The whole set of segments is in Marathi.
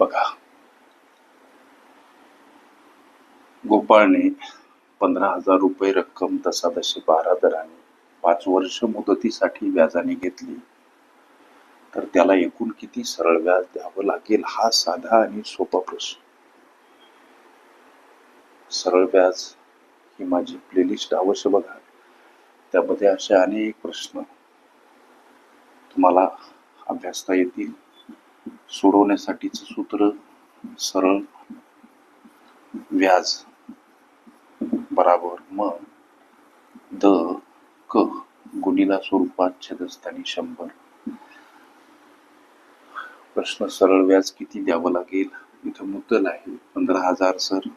बघा. गोपाळने पंधरा हजार रुपये रक्कम तसादशी बारा दराने पाच वर्ष मुदतीसाठी व्याजाने घेतली. तर त्याला एकूण किती सरळ व्याज द्यावं लागेल हा साधा आणि सोपा प्रश्न. सरळ व्याज ही माझी प्लेलिस्ट अवश्य बघा. त्यामध्ये असे अनेक प्रश्न तुम्हाला अभ्यासता येतील. सोडवण्यासाठीचं सूत्र सरळ व्याज बराबर म द क गुणीला स्वरूपात छेदस्थानी शंभर. प्रश्न सरळ व्याज किती द्यावं लागेल? इथं मुद्दल आहे पंधरा हजार सर.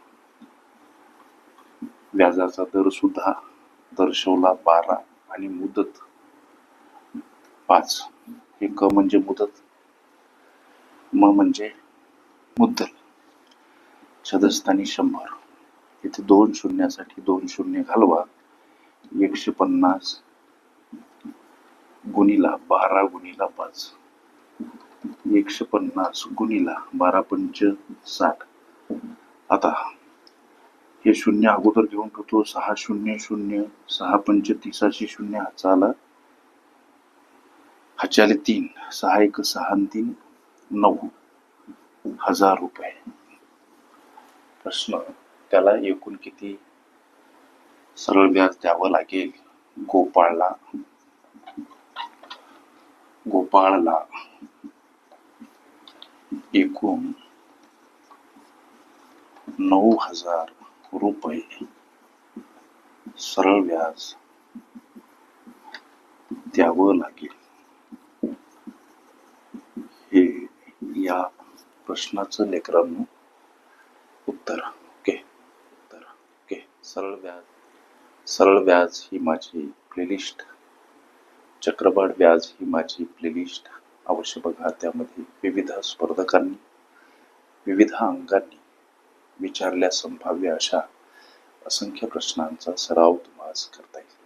व्याजाचा दर सुद्धा दर्शवला बारा आणि मुदत पाच. हे क म्हणजे मुदत? म म्हणजे मुद्दल. छदस्थानी शंभर. इथे दोन शून्यासाठी दोन शून्य घालवा. एकशे पन्नास गुणीला बारा गुणीला पाच. एकशे पन्नास गुणीला बारा पंच साठ. आता हे शून्य अगोदर घेऊन ठेवतो. सहा शून्य शून्य सहा पंच तिसाशे शून्य हाचा आला हाचे आले तीन. सहा एक सहा तीन. नऊ हजार रुपये. प्रश्न. त्याला एकूण किती? सरळ व्याज द्यावं लागेल. गोपाळला. गोपाळला. एकूण नऊ हजार रुपये. सरळ व्याज द्यावं लागेल हे या प्रश्नाचं लेकरांनो उत्तर ओके उत्तर ओके सरळ व्याज सरळ व्याज ही माझी प्लेलिस्ट चक्रवाढ व्याज ही माझी प्लेलिस्ट अवश्य बघा त्यामध्ये विविध स्पर्धकांनी विविध अंगांनी विचारल्या संभाव्य अशा असंख्य प्रश्नांचा सराव तुम्हाला करता येईल.